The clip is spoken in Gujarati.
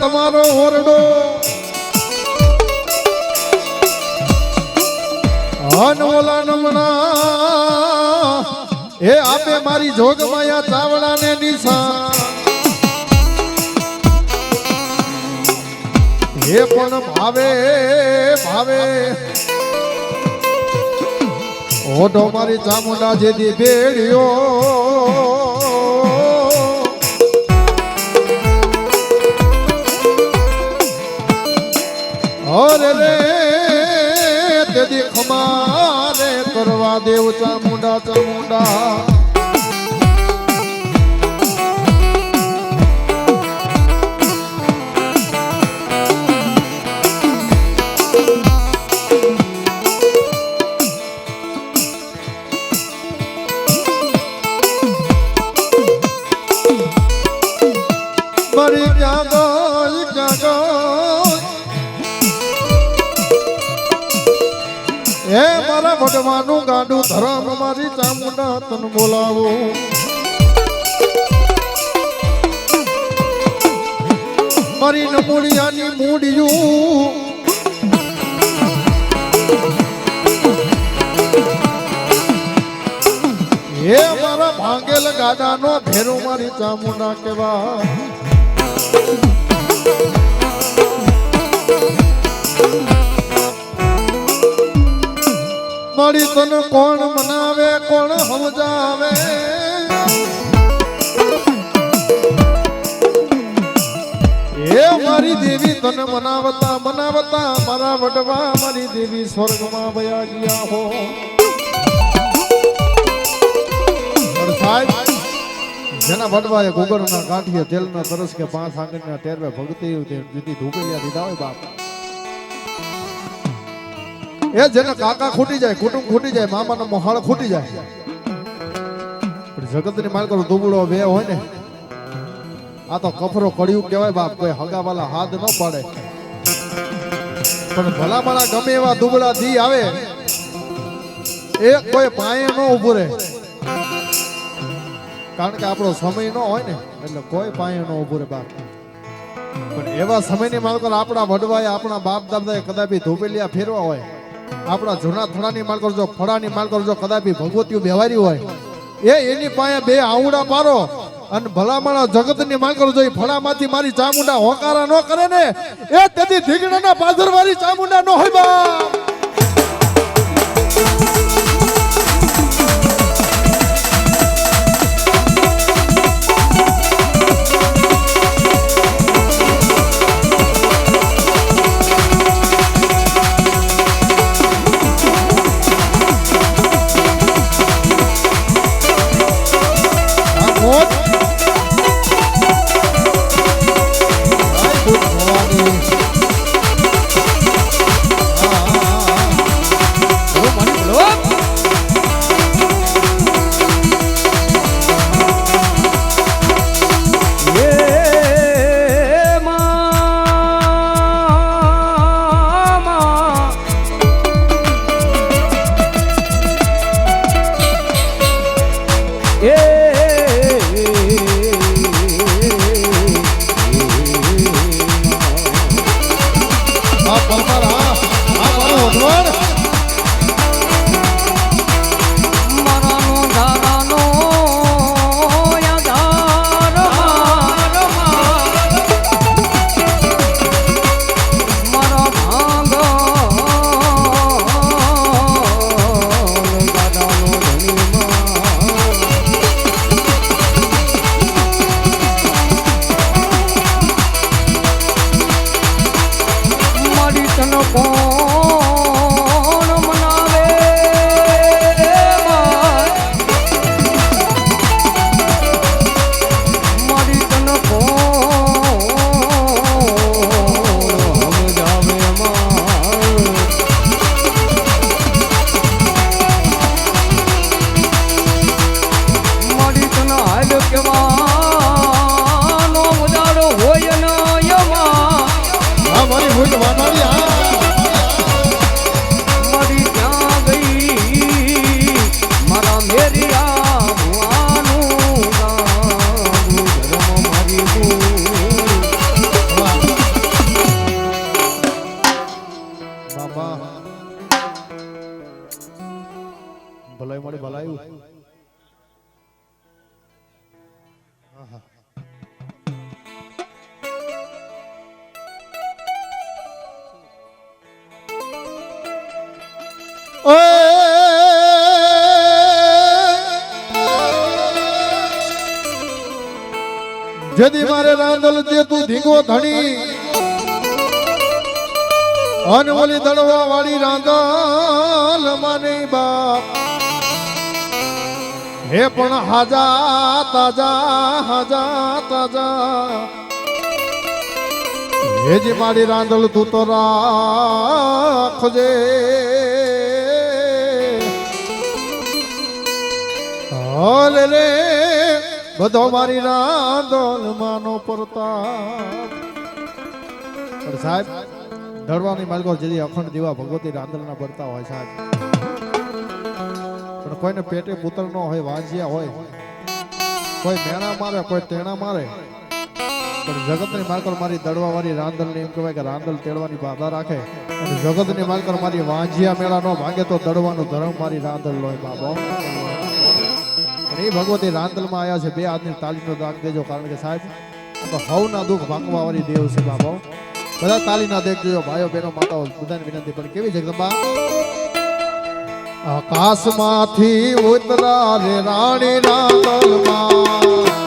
ઓરડો હોરડો. ઓલા નમણા. એ આપે મારી જોગ માયા ચાવડા ને નિશાન. એ પણ ભાવે ભાવે. ઓઢો મારી ચામુંડા જેથી બેડ્યો. ખમારે કરવા દેવ ચામુંડા ચામુંડા મારા ગાડું ધરમ મારી ચામુંડા, તન બોલાવો. મારી નમુડિયાની મૂડિયું એ મારા ભાંગેલ ગાડાનો ભેરો મારી ચામુંડા કેવા મારી તને કોણ મનાવે, કોણ સમજાવે? એ મારી દેવી તને મનાવતા મનાવતા મારા વડવા મારી દેવી સ્વર્ગમાં વયા ગયા હો. સાહેબ, જેના વડવાએ ગુગળના કાંઠીએ તેલના તરસ કે પાંચ આંગણના ટેરવે ભગતી દીધી ધૂપેલિયા દીધા હોય બાપ. એ જેના કાકા ખૂટી જાય, કુટુંબ ખૂટી જાય, મામાનો મોહાળ ખૂટી જાય. પણ જગતની માલ કરો દુબળો બે હોય ને, આ તો કફરો કડિયું કહેવાય, બાપ, કોઈ હગાવાલા હાથ ન પાડે. પણ ભલા ભલા ગમે એવા દુબળા દી આવે એ કોઈ પાયે ન ઉભું રહે. કારણ કે આપણો સમય ન હોય ને, એટલે કોઈ પાયે ન ઉભું રહે, બાપ. પણ એવા સમયની માલ કરો આપણા વડવાએ, આપણા બાપ દાદાએ કદાપી ધોપેલિયા ફેરવા હોય. આપણા જૂના થડાની માલ કરજો, ફળાની માલ કરજો, કદાપી ભગવતીઓ બેવારી હોય. એ એની પાસે બે આવડા પારો અને ભલામણા જગતની માલ કરજો, એ ફળામાંથી મારી ચામુંડા હોકારા ન કરે ને, એ તેથી ધીગડાના વાળી ચામુંડા ન હોય બાપ. ભલાઈ મળે ભલાયું હા મારે રાંધલ તે તું ધીંગો ધણી અનવલી દળવા વાળી રાંધલ માની બાપ. હે પણ હાજા, તાજા હાજા, તાજા. હેજી મારી રાંદલ તું તો રાખજે. હાલે રે બધો મારી રાંદલ માનો પ્રતાપ. સાહેબ, દળવાની માલગો જેથી અખંડ દીવા ભગવતી રાંદલના ભરતા હોય સાહેબ. પણ કોઈને પેટે પુત્ર ન હોય, વાંજિયા હોય, કોઈ મેણા મારે, કોઈ તેણા મારે, પણ જગતની માલકર મારી દડવા વાળી રાંદલ ને એમ કહેવાય કે રાંદલ તેડવાની બાધા રાખે. અને જગતની માલકર મારી વાંજિયા મેળા નો ભાગે તો દડવાનું ધર્મ મારી રાંદલ લોય બાબો અને એ ભગવતી રાંદલમાં આવ્યા છે, બે હાથની તાલીનો દાગ દેજો, કારણ કે સાહેબ તો હવના દુઃખ ભાંગવા વાળી દેવ છે બાબો બધા તાલીના દેખ જોયો, ભાઈઓ, બહેનો, માતાઓ, બધાને વિનંતી, પણ કેવી જગદંબા આકાશમાંથી ઉતરા રે રાણી ના હા